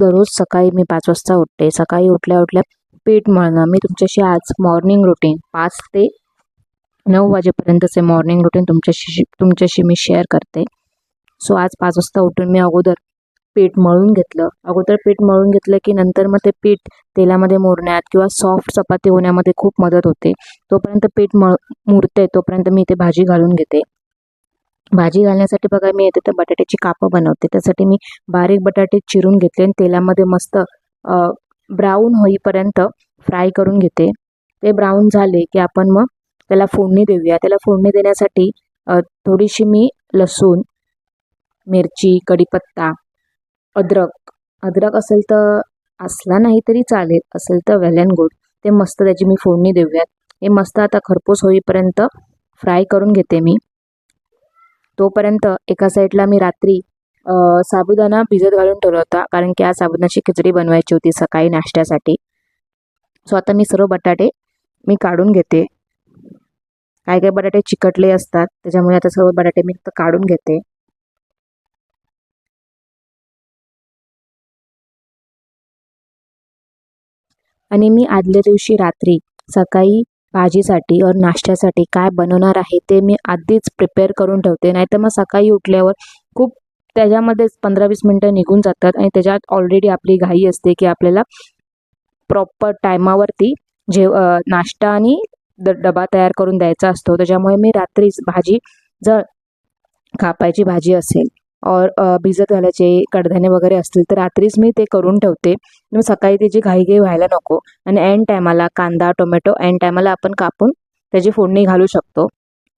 दररोज सकाळी मी पाच वाजता उठते. सकाळी उठल्या उठल्या पीठ मळणं. मी तुमच्याशी आज मॉर्निंग रुटीन पाच ते नऊ वाजेपर्यंतचे मॉर्निंग रुटीन तुमच्याशी तुमच्याशी मी शेअर करते. सो आज पाच वाजता उठून मी अगोदर पीठ मळून घेतलं. अगोदर पीठ मळून घेतलं की नंतर मग ते पीठ तेलामध्ये मोरण्यात किंवा सॉफ्ट चपाती होण्यामध्ये खूप मदत होते. तोपर्यंत पीठ मळ मुरते तोपर्यंत मी इथे भाजी घालून घेते. भाजी घालण्यासाठी बघा मी येते तर बटाट्याची कापं बनवते. त्यासाठी मी बारीक बटाटे चिरून घेतले आणि तेलामध्ये मस्त ब्राऊन होईपर्यंत फ्राय करून घेते. ते ब्राऊन झाले की आपण मग त्याला फोडणी देऊया. त्याला फोडणी देण्यासाठी थोडीशी मी लसूण मिरची कढीपत्ता अद्रक. अद्रक असेल तर असला नाही तरी चालेल. असेल तर वेल अँड गुड ते मस्त त्याची मी फोडणी देऊयात. हे मस्त आता खरपूस होईपर्यंत फ्राय करून घेते मी. तोपर्यंत एका साईडला मी रात्री साबुदाणा भिजत घालून ठेवला होता. कारण की आज साबुदाण्याची खिचडी बनवायची होती सकाळी नाश्त्यासाठी. सो आता मी सर्व बटाटे मी काढून घेते. काय काय बटाटे चिकटले असतात त्याच्यामुळे आता सर्व बटाटे मी काढून घेते. आणि मी आदल्या दिवशी रात्री सकाळी भाजीसाठी और नाश्त्यासाठी काय बनवणार आहे ते मी आधीच प्रिपेअर करून ठेवते. नाहीतर मग सकाळी उठल्यावर खूप त्याच्यामध्येच पंधरा वीस मिनटं निघून जातात आणि त्याच्यात ऑलरेडी आपली घाई असते की आपल्याला प्रॉपर टायमावरती जेव नाश्ता आणि द डबा तयार करून द्यायचा असतो. त्याच्यामुळे मी रात्रीच भाजी जर कापायची भाजी असेल और भिजत घालायचे कडधान्य वगैरे असतील तर रात्रीच मी ते करून ठेवते. मग सकाळी त्याची घाईघाई व्हायला नको आणि ऐन टायमाला कांदा टोमॅटो ऐन टायमाला आपण कापून त्याची फोडणी घालू शकतो.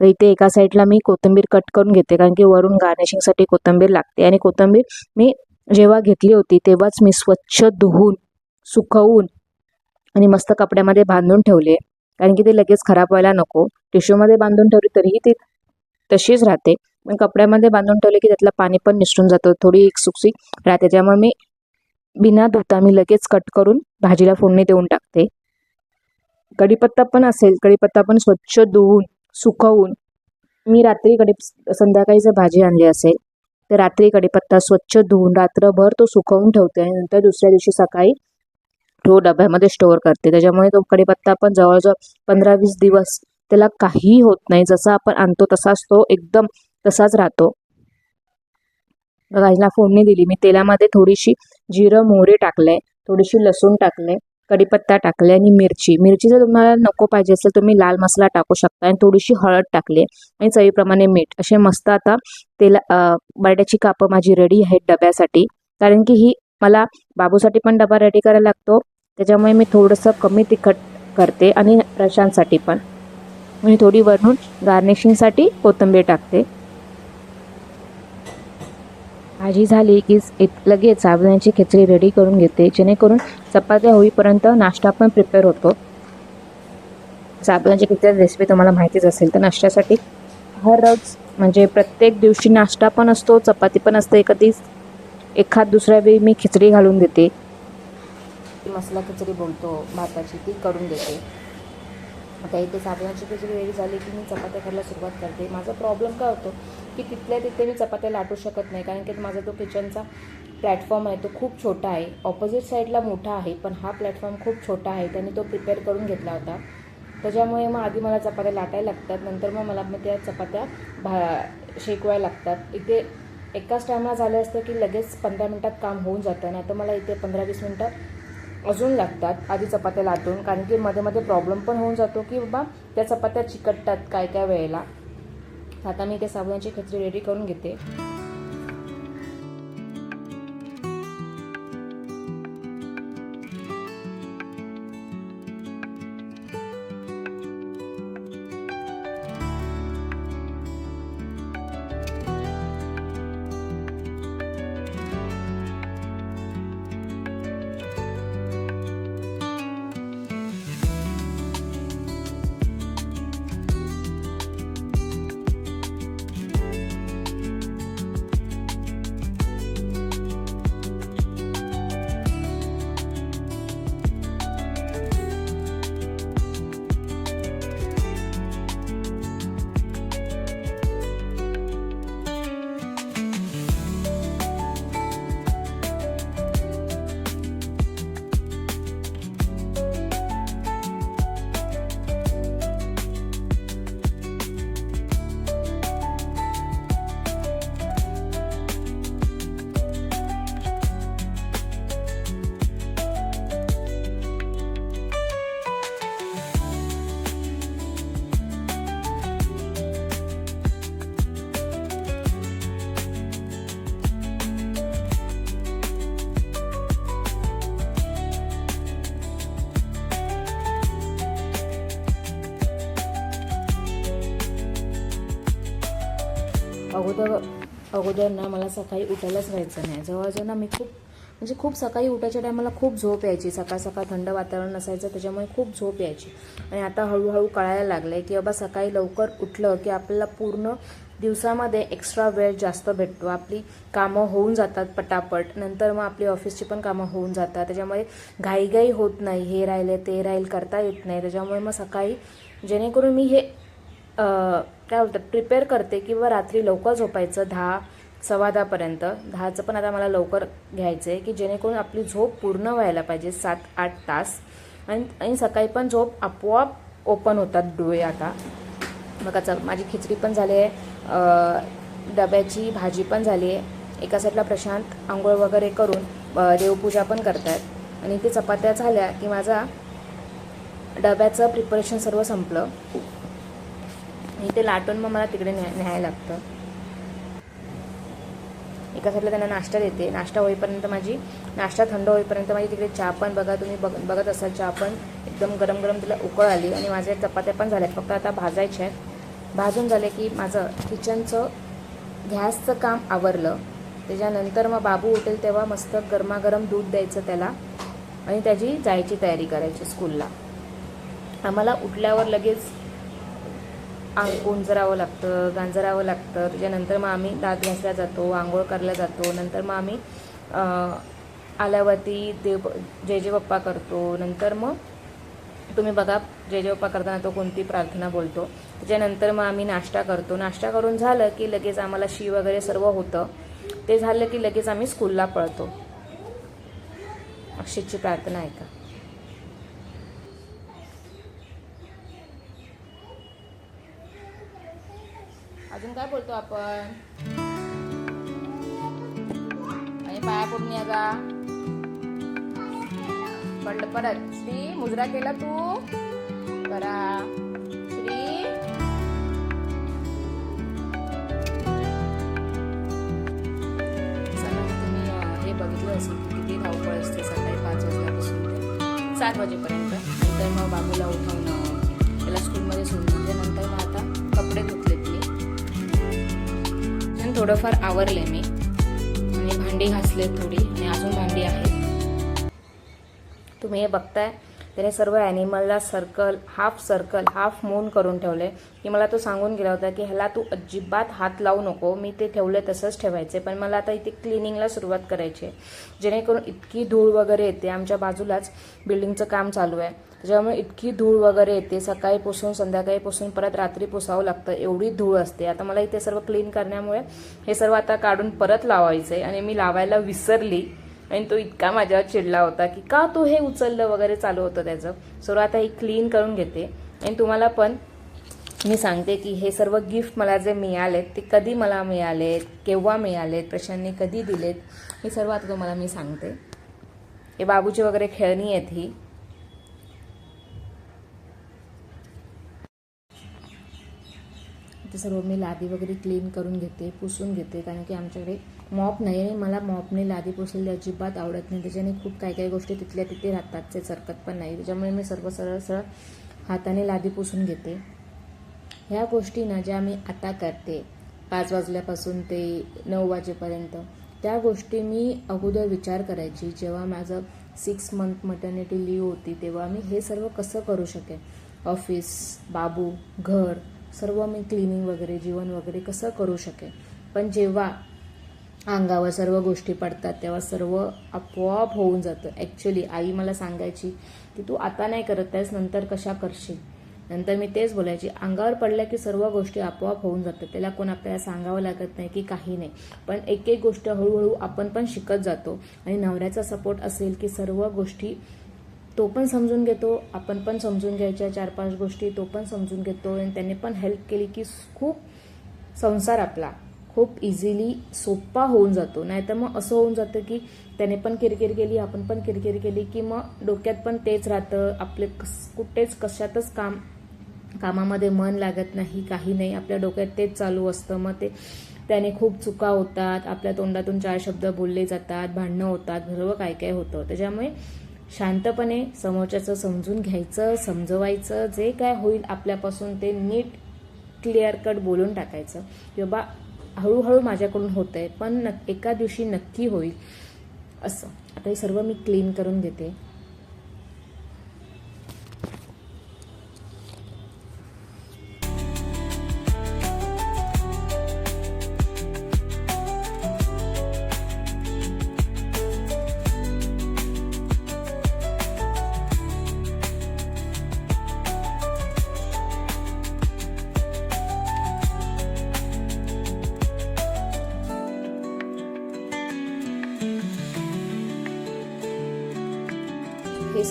तर इथे एका साईडला मी कोथिंबीर कट करून घेते कारण की वरून गार्निशिंगसाठी कोथिंबीर लागते आणि कोथिंबीर मी जेव्हा घेतली होती तेव्हाच मी स्वच्छ धुवून सुकवून आणि मस्त कपड्यामध्ये बांधून ठेवले. कारण की ते लगेच खराब व्हायला नको. टिश्यूमध्ये बांधून ठेवली तरीही ती तशीच राहते. पण कपड्यामध्ये बांधून ठेवले की त्यातलं पाणी पण निसरून जातं. थोडी एक सुकसुक राहते. त्यामुळे मी बिना धुता मी लगेच कट करून भाजीला फोडणी देऊन टाकते. कढीपत्ता पण असेल. कढीपत्ता पण स्वच्छ धुवून सुकवून मी रात्री कढी संध्याकाळी जर भाजी आणली असेल तर रात्री कढीपत्ता स्वच्छ धुवून रात्रभर तो सुकवून ठेवते आणि नंतर दुसऱ्या दिवशी सकाळी तो डब्यामध्ये स्टोअर करते. त्याच्यामुळे तो कढीपत्ता पण जवळजवळ पंधरा वीस दिवस त्याला काहीही होत नाही. जसा आपण आणतो तसाच तो एकदम तसाच राहतो. गाजला फोडणी दिली. मी तेलामध्ये थोडीशी जिरं मोहरी टाकले. थोडीशी लसूण टाकले. कढीपत्ता टाकले आणि मिरची. मिरची जर तुम्हाला नको पाहिजे असेल तुम्ही लाल मसाला टाकू शकता आणि थोडीशी हळद टाकली आणि चवीप्रमाणे मीठ. असे मस्त आता तेला बटाट्याची कापं माझी रेडी आहेत डब्यासाठी. कारण की ही मला बाबूसाठी पण डबा रेडी करायला लागतो. त्याच्यामुळे मी थोडंसं कमी तिखट करते आणि रशांसाठी पण. मी थोडी वरून गार्निशिंगसाठी कोथिंबीर टाकते. भाजी झाली की इत- लगेच साबुदाण्याची खिचडी रेडी करून घेते. जेणेकरून चपात्या होईपर्यंत नाश्ता पण प्रिपेअर होतो. साबुदाण्याची खिचडी रेसिपी तुम्हाला माहितीच असेल तर नाश्त्यासाठी हर रोज म्हणजे प्रत्येक दिवशी नाश्ता पण असतो चपाती पण असते. कधी एखाद दुसऱ्या वेळी मी खिचडी घालून देते. मसाला खिचडी बोलतो भाताची ती करून देते. आता इथे साबणाची खिचडी वेळ झाली की मी चपात्या करायला सुरुवात करते. माझा प्रॉब्लेम काय होतो की तिथल्या तिथे मी चपात्या लाटू शकत नाही कारण की माझा तो किचनचा प्लॅटफॉर्म आहे तो खूप छोटा आहे. ऑपोजिट साईडला मोठा आहे पण हा प्लॅटफॉर्म खूप छोटा आहे. त्याने तो प्रिपेअर करून घेतला होता. त्याच्यामुळे मग आधी मला चपात्या लाटायला लागतात नंतर मग मला मग त्या चपात्या भा शेकवायला लागतात. इथे एकाच टायमाला झालं असतं की लगेच पंधरा मिनटात काम होऊन जातं. नाही तर मला इथे पंधरा वीस मिनटं अजून लागतात. आधी चपात्या लाटून कारण की मध्ये मध्ये प्रॉब्लेम पण होऊन जातो की बाबा त्या चपात्या चिकटतात काय काय वेळेला. आता मी ते साबुदाण्याची खिचडी रेडी करून घेते. अगोदर अगोदर ना मला सकाळी उठायलाच व्हायचं नाही. जवळजवळ ना मी खूप म्हणजे खूप सकाळी उठायच्या टायमाला खूप झोप यायची. सकाळ सकाळ थंड वातावरण नसायचं त्याच्यामुळे खूप झोप यायची. आणि आता हळूहळू कळायला लागलं आहे की बाबा सकाळी लवकर उठलं की आपल्याला पूर्ण दिवसामध्ये एक्स्ट्रा वेळ जास्त भेटतो. आपली कामं होऊन जातात पटापट. नंतर मग आपली ऑफिसची पण कामं होऊन जातात. त्याच्यामुळे घाईघाई होत नाही. हे राहिले ते राहील करता येत नाही. त्याच्यामुळे मग सकाळी जेणेकरून मी हे काय बोलतात प्रिपेअर करते किंवा रात्री लवकर झोपायचं दहा सव्वा दहापर्यंत. दहाचं पण आता मला लवकर घ्यायचं आहे की जेणेकरून आपली झोप पूर्ण व्हायला पाहिजे सात आठ तास. आणि आणि सकाळी पण झोप आपोआप ओपन होतात डोळे आता. मग कसं माझी खिचडी पण झाली आहे डब्याची भाजी पण झाली आहे. एका साईडला प्रशांत आंघोळ वगैरे करून देवपूजा पण करतायत. आणि ते चपात्या झाल्या की माझा डब्याचं प्रिपरेशन सर्व संपलं. आणि ते लाटून मग मला तिकडे न्या न्यायला लागतं. एका साईडला त्यांना नाश्ता देते. नाश्ता होईपर्यंत माझी नाश्ता थंड होईपर्यंत माझी तिकडे चहा पण बघा तुम्ही बघ बघत असाल चहा पण. एकदम गरम गरम तिला उकळ आली आणि माझ्या चपात्या पण झाल्या फक्त आता भाजायच्या आहेत. भाजून झाले की माझं किचनचं गॅसचं काम आवरलं. त्याच्यानंतर मग बाबू उठेल तेव्हा मस्त गरमागरम दूध द्यायचं त्याला आणि त्याची जायची तयारी करायची स्कूलला आम्हाला उठल्यावर लगेच अंग गुंजरावं लागतं गांजरावं लागतं. त्याच्यानंतर मग आम्ही दात घासला जातो आंघोळ करायला जातो. नंतर मग आम्ही आल्यावरती देव जय जय बाप्पा करतो. नंतर मग तुम्ही बघा जय जय बाप्पा करताना तो कोणती प्रार्थना बोलतो. त्याच्यानंतर मग आम्ही नाश्ता करतो. नाश्ता करून झालं की लगेच आम्हाला शी वगैरे सर्व होतं. ते झालं की लगेच आम्ही स्कूलला पळतो. अक्षितची प्रार्थना आहे का? अजून काय बोलतो आपण? आणि पाया पडून या जा. पडलं परत. श्री मुजरा केला तू? करा. श्री. चला तुम्ही हे बघितलं असेल किती धावपळ असते सकाळी पाच वाजल्यापासून सात वाजेपर्यंत. नंतर मग बाबूला उठवणं त्याला स्कूलमध्ये सोडणं नंतर मग आता कपडे धुतले थोडंफार आवरले मी. आणि भांडी घासले थोडी आणि अजून भांडी आहेत. तुम्ही हे बघताय. त्याने सर्व ॲनिमलला circle half circle half moon करून ठेवले. की मला तो सांगून गेला होता की ह्याला तू अजिबात हात लावू नको. मी ते ठेवले तसंच ठेवायचे. पण मला आता इथे क्लिनिंगला सुरुवात करायची आहे. जेणेकरून इतकी धूळ वगैरे येते. आमच्या बाजूलाच बिल्डिंगचं काम चालू आहे. त्याच्यामुळे इतकी धूळ वगैरे येते. सकाळी पुसून संध्याकाळी पुसून परत रात्री पुसावं लागतं. एवढी धूळ असते. आता मला इथे सर्व क्लीन करण्यामुळे हे सर्व आता काढून परत लावायचं आहे आणि मी लावायला विसरली. आणि तो इतका माझ्यावर चिडला होता की का तू हे उचललं वगैरे चालू होतं त्याचं? सो आता ही क्लीन करून घेते. आणि तुम्हाला पण मी सांगते की हे सर्व गिफ्ट मला जे मिळालेत ते कधी मला मिळालेत केव्हा मिळालेत प्रशांनी कधी दिलेत हे सर्व आता तुम्हाला मी सांगते. हे बाबूची वगैरे खेळणी आहेत ही. ते सर्व मी लादी वगैरे क्लीन करून घेते पुसून घेते कारण की आमच्याकडे मॉप नाही आणि मला मॉपने लादी पुसलेली अजिबात आवडत नाही. त्याच्याने खूप काही काही गोष्टी तिथल्या तिथे राहतात ते सरकत पण नाही. त्याच्यामुळे मी सर्व सरळ सरळ हाताने लादी पुसून घेते. ह्या गोष्टी ना ज्या मी आता करते पाच वाजल्यापासून ते नऊ वाजेपर्यंत त्या गोष्टी मी अगोदर विचार करायची. जेव्हा माझं सिक्स मंथ मटर्निटी लिव्ह होती तेव्हा मी हे सर्व कसं करू शकेन? ऑफिस बाबू घर सर्व मी क्लिनिंग वगैरे जीवन वगैरे कसं करू शकेन? पण जेव्हा अंगावर सर्व गोष्टी पडतात तेव्हा सर्व आपोआप होऊन जातं. ॲक्च्युली आई मला सांगायची की तू आता नाही करत आहेस नंतर कशा करशील? नंतर मी तेच बोलायची अंगावर पडल्या की सर्व गोष्टी आपोआप होऊन जातात. त्याला कोण आपल्याला सांगावं लागत नाही की काही नाही. पण एक एक गोष्ट हळूहळू आपण पण शिकत जातो. आणि नवऱ्याचा सपोर्ट असेल की सर्व गोष्टी तो पण समजून घेतो आपण पण समजून घ्यायच्या. चार पाच गोष्टी तो पण समजून घेतो. आणि त्याने पण हेल्प केली की खूप संसार आपला खूप इझिली सोपा होऊन जातो. नाहीतर मग असं होऊन जातं की त्याने पण किरकिर केली आपण पण किरकिर केली की मग डोक्यात पण तेच राहतं. आपले कस कुठेच कशातच काम कामामध्ये मन लागत नाही काही नाही. आपल्या डोक्यात तेच चालू असतं. मग ते त्याने खूप चुका होतात. आपल्या तोंडातून चार शब्द बोलले जातात भांडणं होतात सर्व काय काय होतं. त्याच्यामुळे शांतपणे समोरच्याचं समजून घ्यायचं समजवायचं. जे काय होईल आपल्यापासून ते नीट क्लिअर कट बोलून टाकायचं. की बाबा हळूहळू माझ्याकडून होत आहे पण नक् एका दिवशी नक्की होईल. असं. आता हे सर्व मी क्लीन करून घेते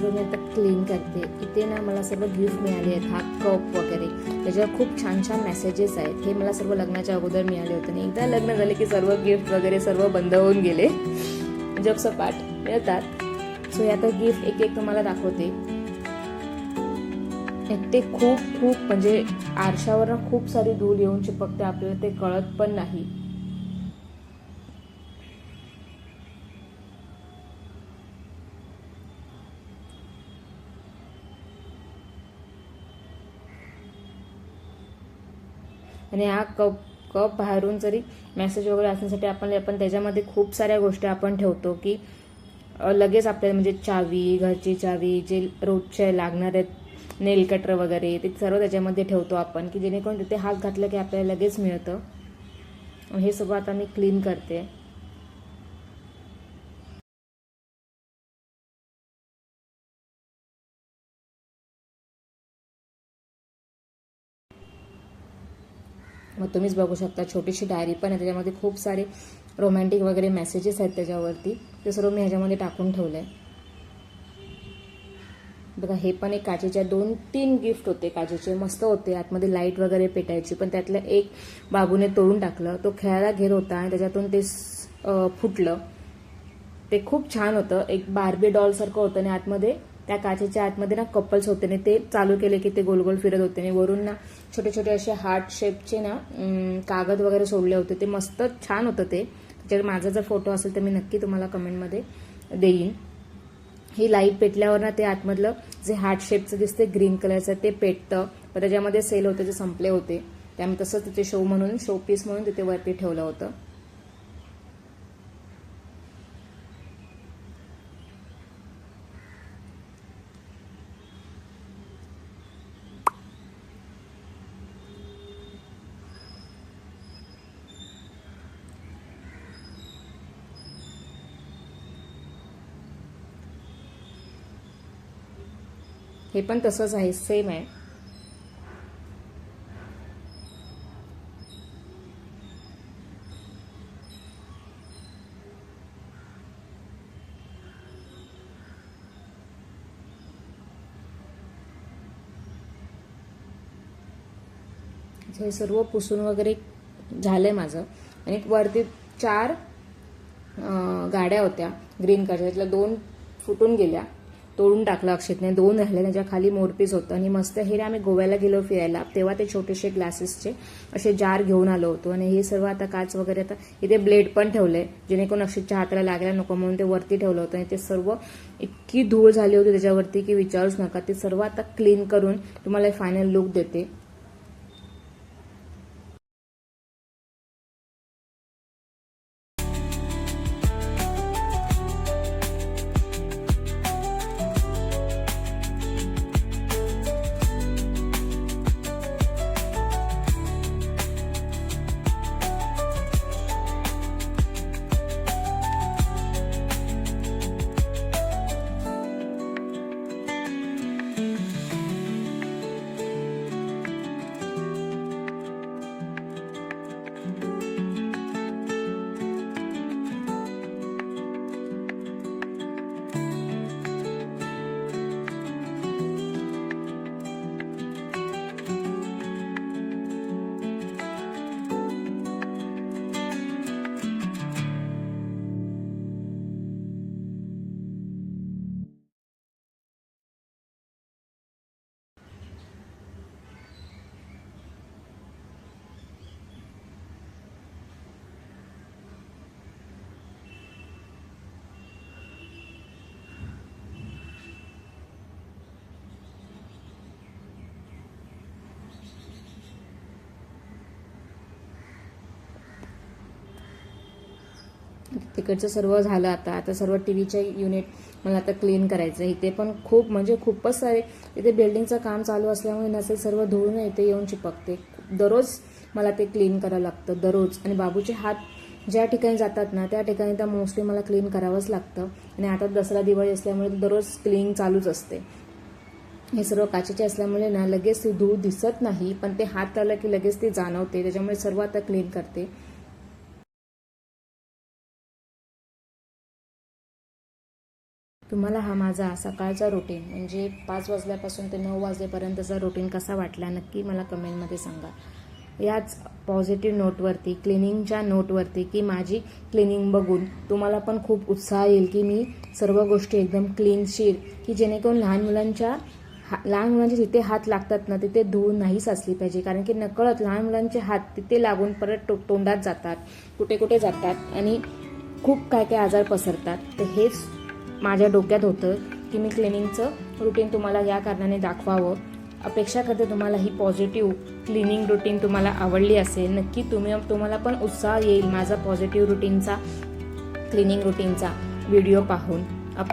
हे मी आता क्लीन करते. इथे ना मला सर्व गिफ्ट मिळाले आहेत हा कप वगैरे. त्याच्यावर खूप छान छान मेसेजेस आहेत. हे मला सर्व लग्नाच्या अगोदर मिळाले होते. आणि एकदा लग्न झाले की सर्व गिफ्ट वगैरे सर्व बंद होऊन गेले. जगसपाट मिळतात. सो हे आता गिफ्ट एक एक तुम्हाला दाखवते. ते खूप खूप म्हणजे आरशावर खूप सारी धूल येऊन चिपकते. आपल्याला ते कळत पण नाही. आणि हा कप कप बाहेरून जरी मेसेज वगैरे असण्यासाठी आपण आपण त्याच्यामध्ये खूप साऱ्या गोष्टी आपण ठेवतो की लगेच आपल्याला म्हणजे चावी घरची चावी जे रोजचे लागणार आहेत नेल कटर वगैरे ते सर्व त्याच्यामध्ये ठेवतो आपण की जेणेकरून तिथे हात घातलं की आपल्याला लगेच मिळतं. हे सगळं आता मी क्लीन करते. मग तुम्हीच बघू शकता. छोटीशी डायरी पण आहे. त्याच्यामध्ये खूप सारे रोमॅन्टिक वगैरे मेसेजेस आहेत त्याच्यावरती. ते सर्व मी ह्याच्यामध्ये टाकून ठेवलं आहे बघा हे पण एक काचेच्या दोन तीन गिफ्ट होते काचेचे. मस्त होते. आतमध्ये लाइट वगैरे पेटायची. पण त्यातलं एक बाबूने तोडून टाकलं. तो खेळायला घेत होता आणि त्याच्यातून ते फुटलं. ते खूप छान होतं. एक बार्बी डॉलसारखं होतं आणि आतमध्ये त्या काचेच्या आतमध्ये ना कपल्स होते आणि ते चालू केले की ते गोल गोल फिरत होते आणि वरून ना छोटे छोटे असे हार्ट शेपचे ना कागद वगैरे सोडले होते. ते मस्त छान होतं ते. त्याच्यावर माझा जर फोटो असेल तर मी नक्की तुम्हाला कमेंटमध्ये देईन. ही लाइट पेटल्यावर ना ते आतमधलं जे हार्ट शेपचं दिसते ग्रीन कलरचं ते पेटतं. पण त्याच्यामध्ये सेल होते जे संपले होते. त्यामुळे तसंच तिथे शो म्हणून शो पीस म्हणून तिथे वरती ठेवलं होतं. हे पण तसंच आहे सेम आहे. हे सर्व पुसून वगैरे झालंय माझं. आणि वरती चार गाड्या होत्या ग्रीन कलरच्या त्यातल्या दोन फुटून गेल्या. तोडून टाकलं अक्षतने. दोन राहिले त्याच्याखाली मोरपीस होतं. आणि मस्त हे आम्ही गोव्याला गेलो फिरायला. तेव्हा ते छोटेसे ग्लासेसचे असे जार घेऊन आलो होतो. आणि हे सर्व आता काच वगैरे आता इथे ब्लेड पण ठेवले जेणेकरून अक्षतच्या हाताला लागायला नको म्हणून ते वरती ठेवलं होतं. आणि ते सर्व इतकी धूळ झाली होती त्याच्यावरती की विचारूच नका. ते सर्व आता क्लीन करून तुम्हाला फायनल लुक देते. तिकडचं सर्व झालं आता. आता सर्व टी व्हीच्या युनिट मला आता क्लीन करायचं आहे इथे पण खूप म्हणजे खूपच सारे इथे बिल्डिंगचं काम चालू असल्यामुळे नसेल सर्व धुळून इथे येऊन चिपकते. दररोज मला ते क्लीन करावं लागतं दररोज. आणि बाबूचे हात ज्या ठिकाणी जातात ना त्या ठिकाणी तर मोस्टली मला क्लीन करावंच लागतं. आणि आता दसरा दिवाळी असल्यामुळे दररोज क्लीन चालूच असते. हे सर्व काचेचे असल्यामुळे ना लगेच ती धूळ दिसत नाही पण ते हात लावलं की लगेच ती जाणवते. त्याच्यामुळे सर्व आता क्लीन करते. तुम्हाला हा माझा सकाळचा रुटीन म्हणजे पाच वाजल्यापासून ते नऊ वाजलेपर्यंतचा रुटीन कसा वाटला नक्की मला कमेंटमध्ये सांगा. याच पॉझिटिव्ह नोटवरती क्लिनिंगच्या नोटवरती की माझी क्लिनिंग बघून तुम्हाला पण खूप उत्साह येईल की मी सर्व गोष्टी एकदम क्लीनशीर की जेणेकरून लहान मुलांच्या हा लहान मुलांचे जिथे हात लागतात ना तिथे धूळ नाही साचली पाहिजे. कारण की नकळत लहान मुलांचे हात तिथे लागून परत टो तोंडात जातात कुठे कुठे जातात आणि खूप काय काय आजार पसरतात. तर हेच माझ्या डोक्यात होतं की मी क्लिनिंगचं रुटीन तुम्हाला या कारणाने दाखवावं. अपेक्षा करते तुम्हाला ही पॉझिटिव्ह क्लिनिंग रुटीन तुम्हाला आवडली असेल नक्की तुम्ही तुम्हाला पण उत्साह येईल माझा पॉझिटिव्ह रुटीनचा क्लिनिंग रुटीनचा व्हिडिओ पाहून. अप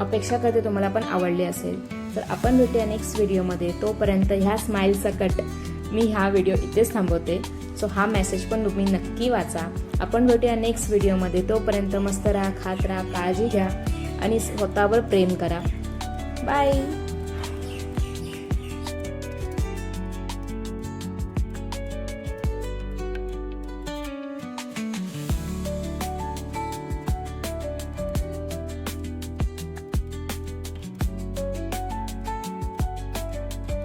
अपेक्षा करते तुम्हाला पण आवडली असेल. तर आपण भेटूया नेक्स्ट व्हिडिओमध्ये तोपर्यंत ह्या स्माईल सकट. मी हा व्हिडिओ इथेच थांबवते. सो हा मेसेज पण तुम्ही नक्की वाचा. आपण भेटूया नेक्स्ट व्हिडिओमध्ये तोपर्यंत मस्त राहा खात राहा काळजी घ्या आणि स्वतःवर प्रेम करा. बाय